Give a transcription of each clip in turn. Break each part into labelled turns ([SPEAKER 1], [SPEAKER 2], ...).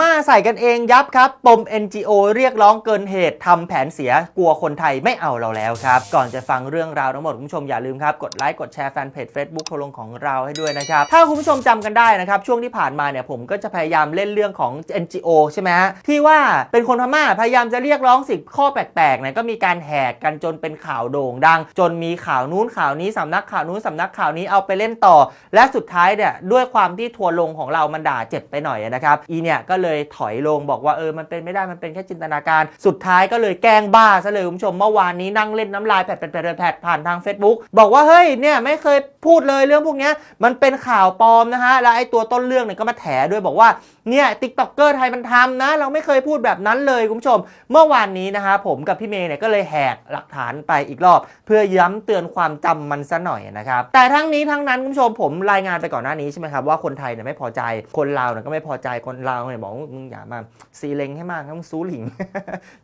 [SPEAKER 1] มาใส่กันเองยับครับ ปม NGO เรียกร้องเกินเหตุทำแผนเสียกลัวคนไทยไม่เอาเราแล้วครับ ก่อนจะฟังเรื่องราวทั้งหมดคุณผู้ชมอย่าลืมครับ กดไลค์กดแชร์แฟนเพจ Facebook โทรลงของเราให้ด้วยนะครับ ถ้าคุณผู้ชมจำกันได้นะครับ ช่วงที่ผ่านมาเนี่ยผมก็จะพยายามเล่นเรื่องของ NGO ใช่ไหมฮะที่ว่าเป็นคนพม่าพยายามจะเรียกร้องสิทธิข้อแปลกๆเนี่ยก็มีการแหกกันจนเป็นข่าวโด่งดัง จนมีข่าวนู้นข่าวนี้สำนักข่าวนู้นสำนักข่าวนี้เอาไปเล่นต่อ และสุดท้ายเนี่ยด้วยความที่ทัวร์ลงของเรามันด่าเจ็บไปหน่อยนะครับอีเนี่ยก็เลยถอยลงบอกว่าเออมันเป็นไม่ได้มันเป็นแค่จินตนาการ สุดท้ายก็เลยแกล้งบ้าซะเลยคุณผู้ชมเมื่อวานนี้นั่งเล่นน้ำลายแผดแผดแผดแผดผ่านทาง Facebook บอกว่าเฮ้ยเนี่ยไม่เคยพูดเลยเรื่องพวกนี้มันเป็นข่าวปลอมนะฮะแล้วไอ้ตัวต้นเรื่องเนี่ยก็มาแถด้วยบอกว่าเนี่ยติ๊กต็อกเกอร์ไทยมันทำนะ เราไม่เคยพูดแบบนั้นเลยคุณผู้ชม เมื่อวานนี้นะฮะผมกับพี่เมย์เนี่ยก็เลยแหกหลักฐานไปอีกรอบ เพื่อย้ำเตือนความจำมันซะหน่อยนะครับแต่ทั้งนี้ทั้งนั้นคุณผู้ชมผมรายงานไปก่อนหน้านี้ใช่ไหมครับว่าคนไทยเนี่ยไม่พอใจคนลาวเนี่ยก็ไม่พอใจคนลาวเนี่ยบอกมึงอย่ามาซีเลงให้มากนะมึงซูหลิง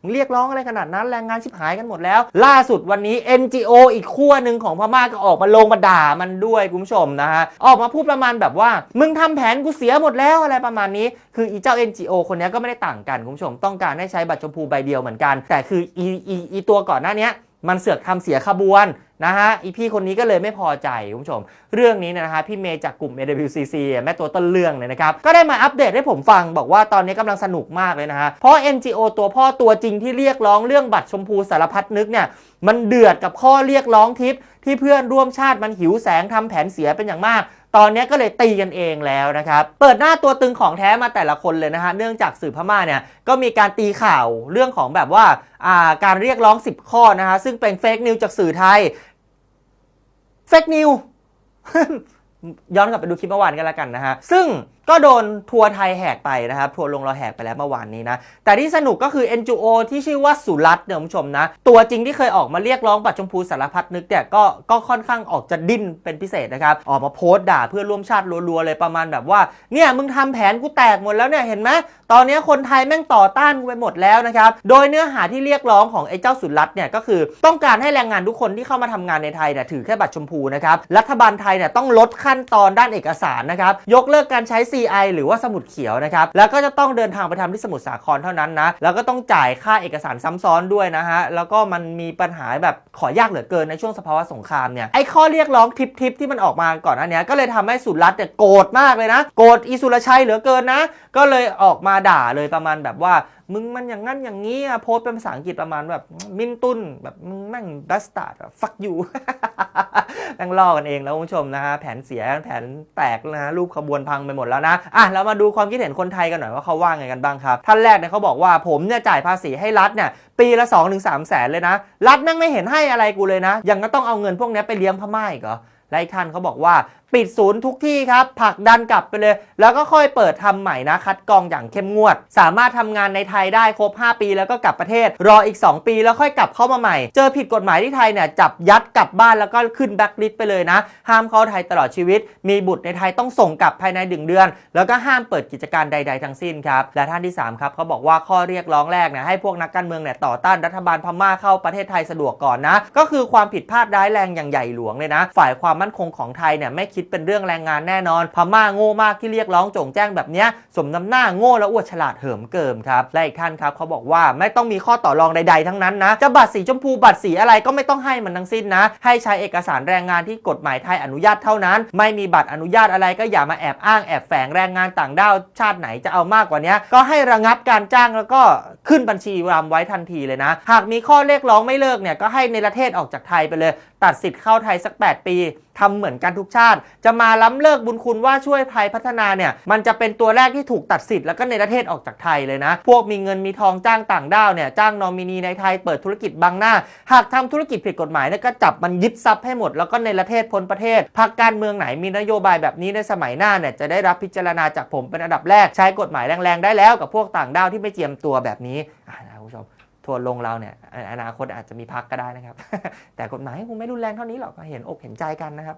[SPEAKER 1] มึงเรียกร้องอะไรขนาดนั้นแรงงานชิบหายกันหมดแล้ว ล่าสุดวันนี้ NGO อีกขั้วหนึ่งของพม่าก็ออกมาลงมาด่ามันด้วยคุณผู้ชมนะฮะออกมาพูดประมาณแบบว่า มึงทำแผนกูเสียหมดแล้วอะไรประมาณนี้ คืออีเจ้า NGO คนนี้ก็ไม่ได้ต่างกันคุณผู้ชมต้องการให้ใช้บัตรชมพูใบเดียวเหมือนกัน แต่คืออีอีอีตัวก่อนหน้านี้ มันเสือกทำเสียขบวนนะฮะอีพี่คนนี้ก็เลยไม่พอใจคุณผู้ชม เรื่องนี้นะฮะพี่เมย์จากกลุ่ม AWCC แม่ตัวต้นเรื่องเนี่ยนะครับ ก็ได้มาอัปเดตให้ผมฟังบอกว่าตอนนี้กำลังสนุกมากเลยนะฮะ เพราะ NGO ตัวพ่อตัวจริงที่เรียกร้องเรื่องบัตรชมพูสารพัดนึกเนี่ย มันเดือดกับข้อเรียกร้องทิปที่เพื่อนร่วมชาติมันหิวแสงทำแผนเสียเป็นอย่างมาก ตอนนี้ก็เลยตีกันเองแล้วนะครับ เปิดหน้าตัวตึงของแท้มาแต่ละคนเลยนะฮะ เนื่องจากสื่อพม่าเนี่ยก็มีการตีข่าวเรื่องของแบบว่าาการเรียกร้อง 10 ข้อนะฮะ ซึ่งเป็นเฟกนิวจากสื่อไทย เฟกนิวย้อนกลับไปดูคลิปเมื่อวานกันแล้วกันนะฮะ ซึ่ง ก็โดนทัวร์ไทยแหกไปนะครับทัวร์ลงเราแหกไปแล้วเมื่อวานนี้นะ แต่ที่สนุกก็คือ NGO ที่ชื่อว่าสุรัตน์เนี่ยผู้ชมนะ ตัวจริงที่เคยออกมาเรียกร้องบัตรชมพูสารพัดนึกเนี่ยก็ก็ค่อนข้างออกจะดิ้นเป็นพิเศษนะครับ ออกมาโพสต์ด่าเพื่อร่วมชาติรัวๆเลยประมาณแบบว่า เนี่ยมึงทำแผนกูแตกหมดแล้วเนี่ยเห็นไหมตอนนี้คนไทยแม่งต่อต้านกูไปหมดแล้วนะครับโดยเนื้อหาที่เรียกร้องของไอ้เจ้าสุรัตน์เนี่ยก็คือต้องการให้แรงงานทุกคนที่เข้ามาทำงานในไทยเนี่ยถือแค่บัตรชมพูนะครับรัฐบาลไทยเนี่ยต้องลดขั้นตอนด้านเอกสารนะครับยกเลิกการใช้ CI หรือว่าสมุดเขียวนะครับ แล้วก็จะต้องเดินทางไปทำที่สมุทรสาครเท่านั้นนะ แล้วก็ต้องจ่ายค่าเอกสารซ้ำซ้อนด้วยนะฮะ แล้วก็มันมีปัญหาแบบขอยากเหลือเกินในช่วงสภาวะสงครามเนี่ย ไอ้ข้อเรียกร้องทิปทิปที่มันออกมาก่อนหน้านี้ก็เลยทำให้สุรัตน์เนี่ยโกรธมากเลยนะ โกรธอีสุรชัยเหลือเกินนะ ก็เลยออกมาด่าเลยประมาณแบบว่ามึงมันอย่างนั้นอย่างนี้อะโพสเป็นภาษาอังกฤษประมาณแบบมินตุนแบบมึงแม่งดัสตาร์ดฟักยูแม่งล่อกันเองแล้วคุณผู้ชมนะฮะแผนเสียแผนแตกนะฮะรูปขบวนพังไปหมดแล้วนะอะเรามาดูความคิดเห็นคนไทยกันหน่อยว่าเขาว่าไงกันบ้างครับ ท่านแรกเนี่ยเขาบอกว่าผมเนี่ยจ่ายภาษีให้รัฐเนี่ยปีละ2อถึงสแสนเลยนะ รัฐแม่งไม่เห็นให้อะไรกูเลยนะ ยังก็ต้องเอาเงินพวกนี้ไปเลี้ยงพม่าอีกเหรอและอีกท่านเขาบอกว่า ปิดศูนย์ทุกที่ครับผลักดันกลับไปเลย แล้วก็ค่อยเปิดทำใหม่นะ คัดกรองอย่างเข้มงวด สามารถทำงานในไทยได้ครบ 5 ปี แล้วก็กลับประเทศ รออีก 2 ปีแล้วค่อยกลับเข้ามาใหม่ เจอผิดกฎหมายที่ไทยเนี่ยจับยัดกลับบ้านแล้วก็ขึ้นแบ็คลิสต์ไปเลยนะ ห้ามเข้าไทยตลอดชีวิต มีบุตรในไทยต้องส่งกลับภายในหนึ่งเดือน แล้วก็ห้ามเปิดกิจการใด ๆ ทั้งสิ้นครับ และท่านที่สามครับเขาบอกว่าข้อเรียกร้องแรกเนี่ยให้พวกนักการเมืองเนี่ยต่อต้านรัฐบาลพม่าเข้าประเทศไทยสะดวกก่อนนะ ก็คือความผิดพลาดร้ายแรงอย่างใหญ่หลวงเลยนะ ฝ่ายความมั่นคงของไทยเนี่ยไม่คิดเป็นเรื่องแรงงานแน่นอน พม่าโง่มากที่เรียกร้องโจงแจ้งแบบนี้สมน้ำหน้าโง่และอวดฉลาดเหิมเกิมครับและอีกท่านครับเขาบอกว่าไม่ต้องมีข้อต่อรองใด ๆ ทั้งนั้นนะจะบัตรสีชมพูบัตรสีอะไรก็ไม่ต้องให้มันทั้งสิ้นนะ ให้ใช้เอกสารแรงงานที่กฎหมายไทยอนุญาตเท่านั้น ไม่มีบัตรอนุญาตอะไรก็อย่ามาแอบอ้างแอบแฝงแรงงานต่างด้าวชาติไหนจะเอามากกว่านี้ก็ให้ระงับการจ้างแล้วก็ขึ้นบัญชีรำไว้ทันทีเลยนะ หากมีข้อเรียกร้องไม่เลิกเนี่ยก็ให้ในประเทศออกจากไทยไปเลย ตัดสิทธิ์เข้าไทยสัก 8 ปีทำเหมือนกันทุกชาติ จะมาล้ำเลิกบุญคุณว่าช่วยไทยพัฒนาเนี่ย มันจะเป็นตัวแรกที่ถูกตัดสิทธิ์แล้วก็ในประเทศออกจากไทยเลยนะ พวกมีเงินมีทองจ้างต่างด้าวเนี่ยจ้างนอมินีในไทยเปิดธุรกิจบังหน้า หากทำธุรกิจผิดกฎหมายเนี่ยก็จับมันยึดทรัพย์ให้หมด แล้วก็ในประเทศพ้นประเทศพรรคการเมืองไหนมีนโยบายแบบนี้ในสมัยหน้าเนี่ยจะได้รับพิจารณาจากผมเป็นอันดับแรกใช้กฎหมายแรงๆได้แล้วกับพวกต่างด้าวที่ไม่เจียมตัวแบบนี้นะคุณผู้ชม ทัวร์ลงเราเนี่ยอนาคตอาจจะมีพักก็ได้นะครับ แต่กฎหมายคงไม่รุนแรงเท่านี้หรอกก็เห็นอกเห็นใจกันนะครับ